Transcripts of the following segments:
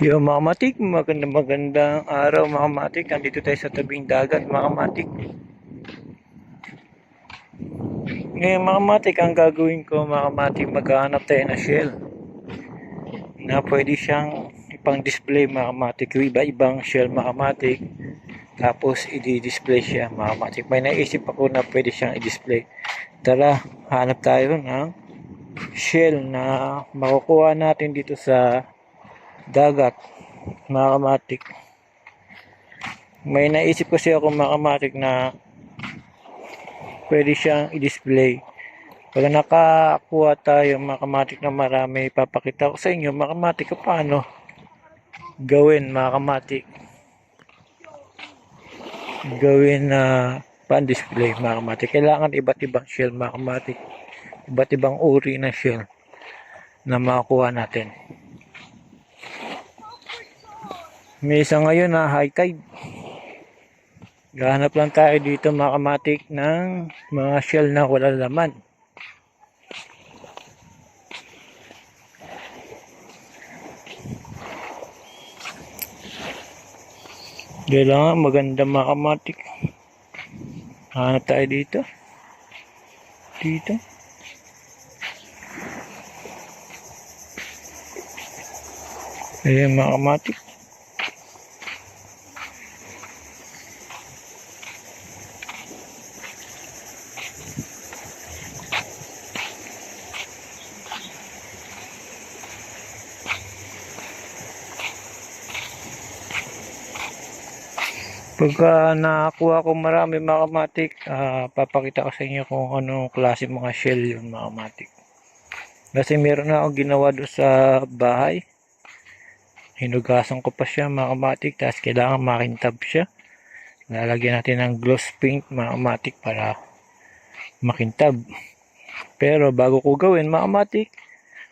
Yo mga matik, maganda magandang araw mga matik. Nandito tayo sa tabing dagat mga matik. Ngayon mga matik, ang gagawin ko mga matik, maghahanap tayo ng shell na pwede siyang ipang display mga matik. Yung iba-ibang shell mga matik. Tapos i-display siya mga matik. May naisip ako na pwede siyang i-display. Tara, hanap tayo ng shell na makukuha natin dito sa dagat mga may naisip kasi ako mga kamatik na pwede siyang i-display. Pag nakakuha tayo mga kamatik na marami ipapakita ko sa inyo mga kamatik paano gawin mga kamatik. Gawin na pan-display mga kamatik. Kailangan iba't ibang shell mga kamatik. Iba't ibang uri ng shell na makakuha natin May ngayon na high tide. Gahanap lang tayo dito mga kamatik ng mga shell na wala laman. Kailangan maganda mga kamatik. Hanap tayo dito. Dito. Ayan mga kamatik. Pagka nakakuha ko marami mga kamatik, ah, papakita ko sa inyo kung anong klase mga shell yun mga kamatik. Kasi meron na akong ginawa doon sa bahay. Hinugasan ko pa siya mga kamatik, tapos kailangan makintab siya. Lalagyan natin ng gloss paint mga kamatik para makintab. Pero bago ko gawin mga kamatik,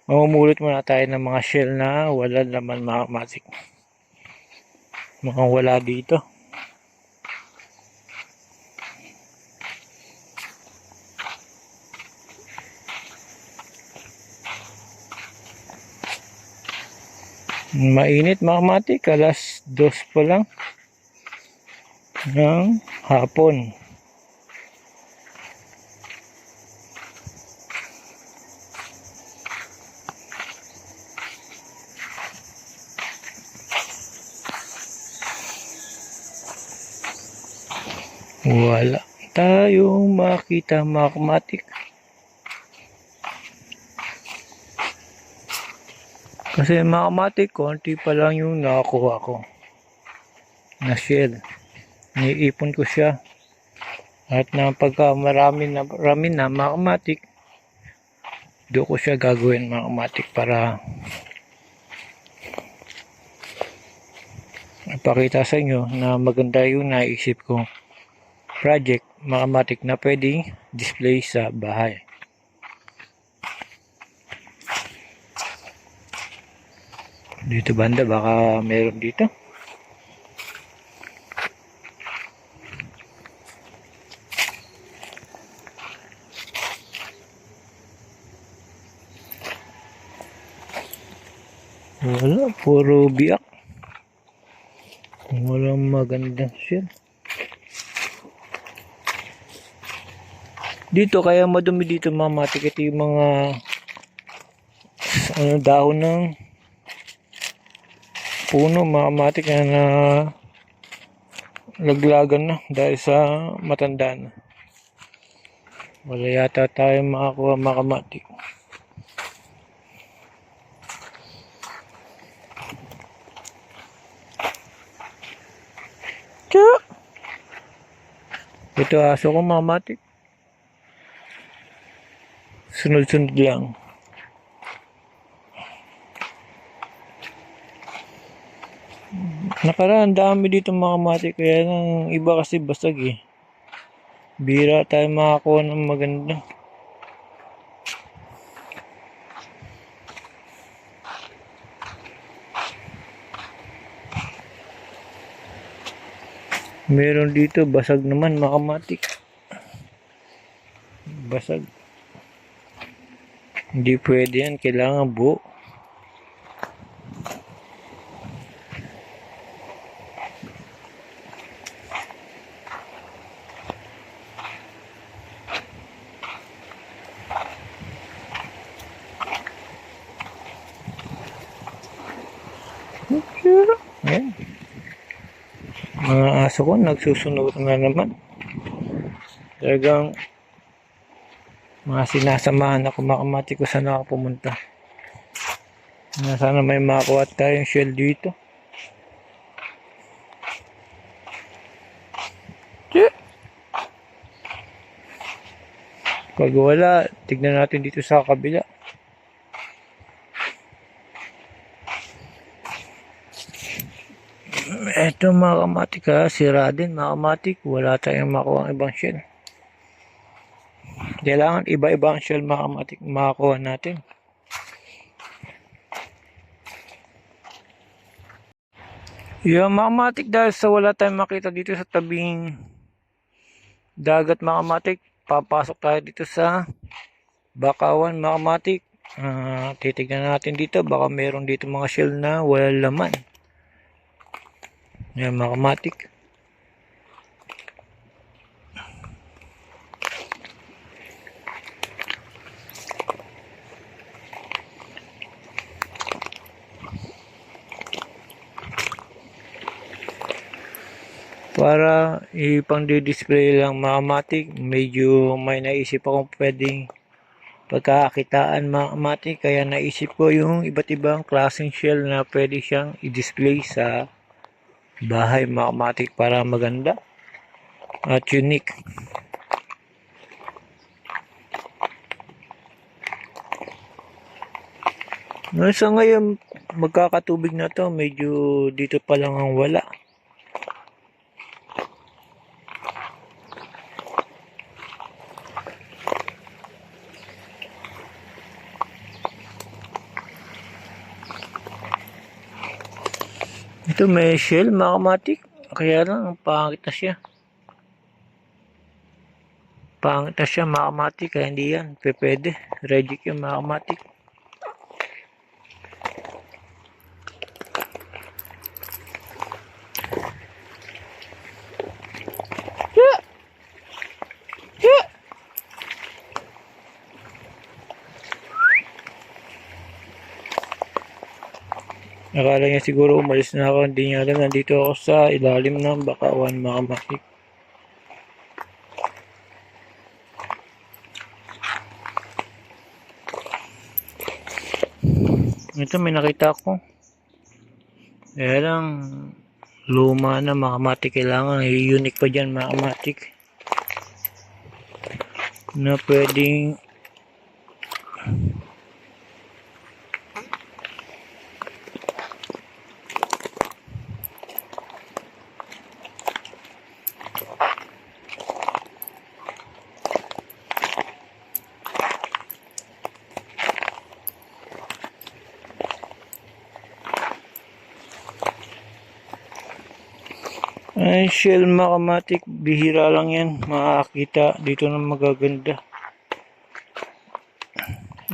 mamumulot muna tayo ng mga shell na wala laman mga kamatik. Mukhang wala dito. Mainit mga kamatik, alas dos pa lang. Ng hapon. Wala tayong makita mga Kasi mga kamatik, konti pa lang yung nakakuha ko na shell. Niipon ko siya. At na pagka marami na, marami na mga kamatik, doon ko siya gagawin mga kamatik para ipakita sa inyo na maganda yung naisip ko project mga kamatik na pwedeng display sa bahay. Dito banda, baka meron dito. Wala, puro biyak. Walang magandang shell. Dito, kaya madumi dito mamatik ito yung mga ano, dahon ng puno mamatik na na laglagan na dahil sa matanda na. Wala yata tayo makakuha makamatik. Tiyo! Ito aso ko mamatik. Sunod-sunod lang. Nakaraan, dami dito mga kamatik. Kaya nang iba kasi basag eh. Bira tayo makakuha ng maganda. Meron dito, basag naman mga kamatik. Basag. Hindi pwede yan. Kailangan buo. Ayan. Mga aso ko nagsusunod na naman. Talagang mga sinasamahan ako makamati ko saan ako pumunta. Na sana may makakuha tayong shell dito. Pag wala, tignan natin dito sa kabila. Eto mga kamatik ha, sira din mga kamatik. Wala tayong makuha ang ibang shell. Kailangan iba-iba ang shell mga kamatik makakuha natin. Yung mga kamatik dahil sa wala tayong makita dito sa tabing dagat mga kamatik, papasok tayo dito sa Bakawan mga kamatik. Ah, titignan natin dito, baka meron dito mga shell na wala laman. Yan mga kamatik. Para ipang display lang mga kamatik, medyo may naisip akong pwedeng pagkakakitaan mga kamatik. Kaya naisip ko yung iba't ibang klaseng shell na pwede siyang i-display sa bahay mga kamatik para maganda at unique. No, sa ngayon, magkakatubig na to, medyo dito pa lang ang wala. Ito may shell, mga kamatik. Kaya lang, ang pangit na siya. Pangit na siya, mga. Kaya hindi yan. Pwede. Reject yung mga kamatik. Akala niya siguro umalis na ako. Hindi niya alam. Nandito ako sa ilalim ng bakawan, mga kamatik. Ito may nakita ko. Kaya lang luma na makamatik kailangan unique pa dyan makamatik na pwedeng Ay, shell makamatik, bihira lang yan. Makakita dito na magaganda.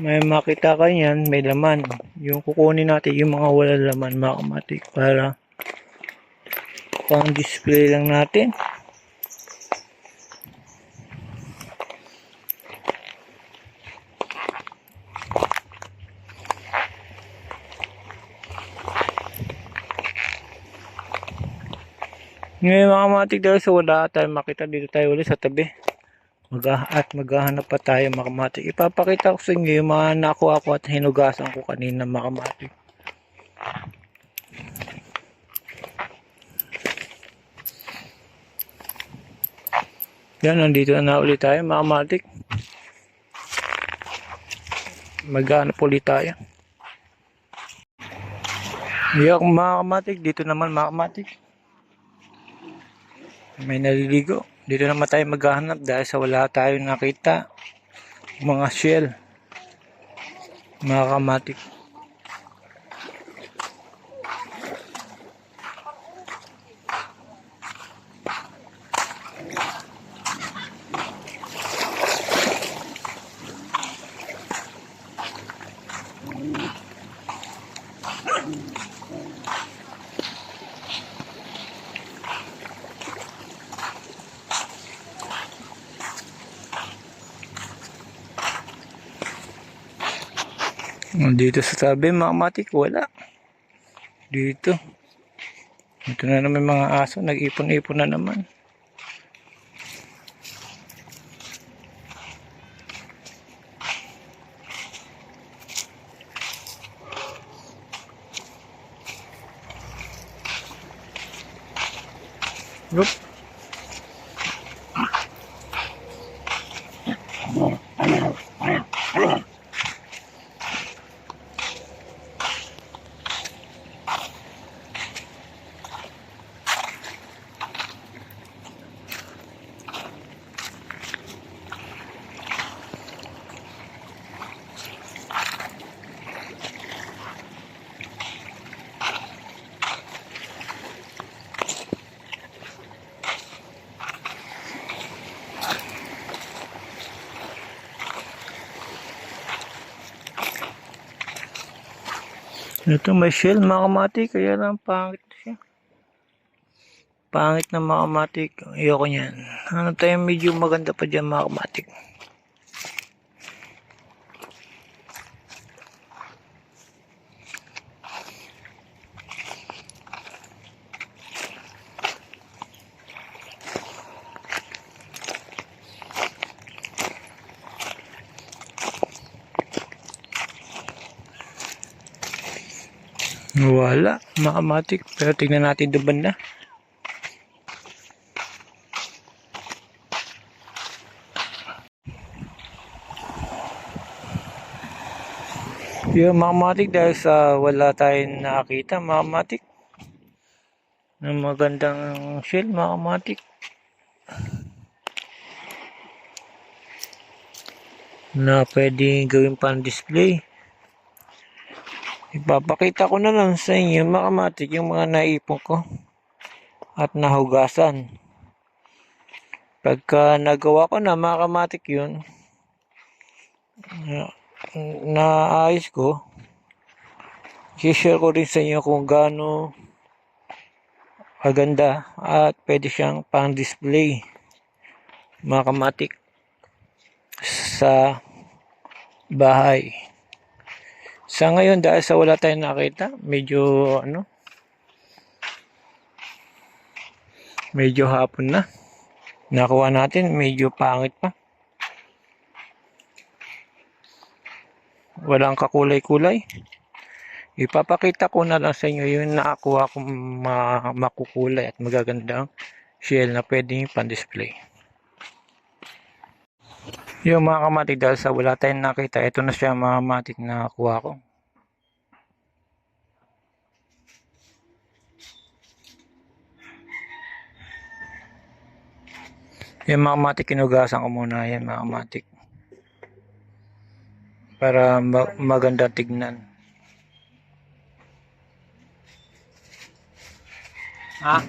May makita ka yan, may laman. Yung kukunin natin yung mga wala laman makamatik para pang display lang natin. Ngayon mga kamatik dahil sa wala tayong makita dito tayo ulit sa tabi. Mag at maghahanap pa tayo mga kamatik. Ipapakita ko sa inyo yung mga nakuha ko at hinugasan ko kanina mga kamatik. Yan, nandito na ulit tayo mga kamatik. Maghanap ulit tayo. Iyak mga kamatik, dito naman mga kamatik. May naliligo. Dito naman tayo maghahanap dahil sa wala tayong nakita. Mga shell. Mga kamatik. Dito sa tabi, mga kamatik, wala. Dito. Ito na naman mga aso. Nag-ipon-ipon na naman. Yup. Ito may shell mga kaya lang pangit siya. Pangit na mga kamati, ayoko niyan. Ano tayo medyo maganda pa dyan mga kamati. Wala, mga kamati. Pero tignan natin doon banda. Yung mga matik dahil sa wala tayong nakakita mga matik ng magandang shell mga matik na pwede gawin pang display ipapakita ko na lang sa inyo mga yung mga naipon ko at nahugasan. Pagka nagawa ko na mga kamatik yun. Na- naayos ko. Share ko rin sa inyo kung gaano kaganda at pwede siyang pang display mga kamatik sa bahay sa ngayon dahil sa wala tayong nakita medyo ano medyo hapon na nakuha natin medyo pangit pa walang kakulay-kulay. Ipapakita ko na lang sa inyo yung nakakuha kong ma makukulay at magagandang shell na pwedeng pan-display. Yung mga kamatik dahil sa wala tayong nakita, ito na siya mga kamatik na nakuha ko. Yung mga kamatik, kinugasan ko muna yan mga kamatik para ma- maganda tignan. Ha?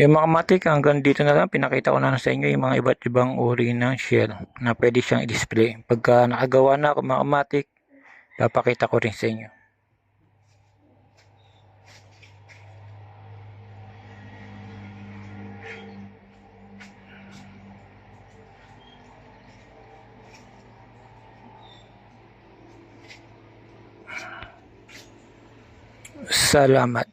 Yung mga matik, hanggang dito na lang, pinakita ko na sa inyo yung mga iba't ibang uri ng shell na pwede siyang i-display. Pagka nakagawa na ako mga matik, papakita ko rin sa inyo. سلامت.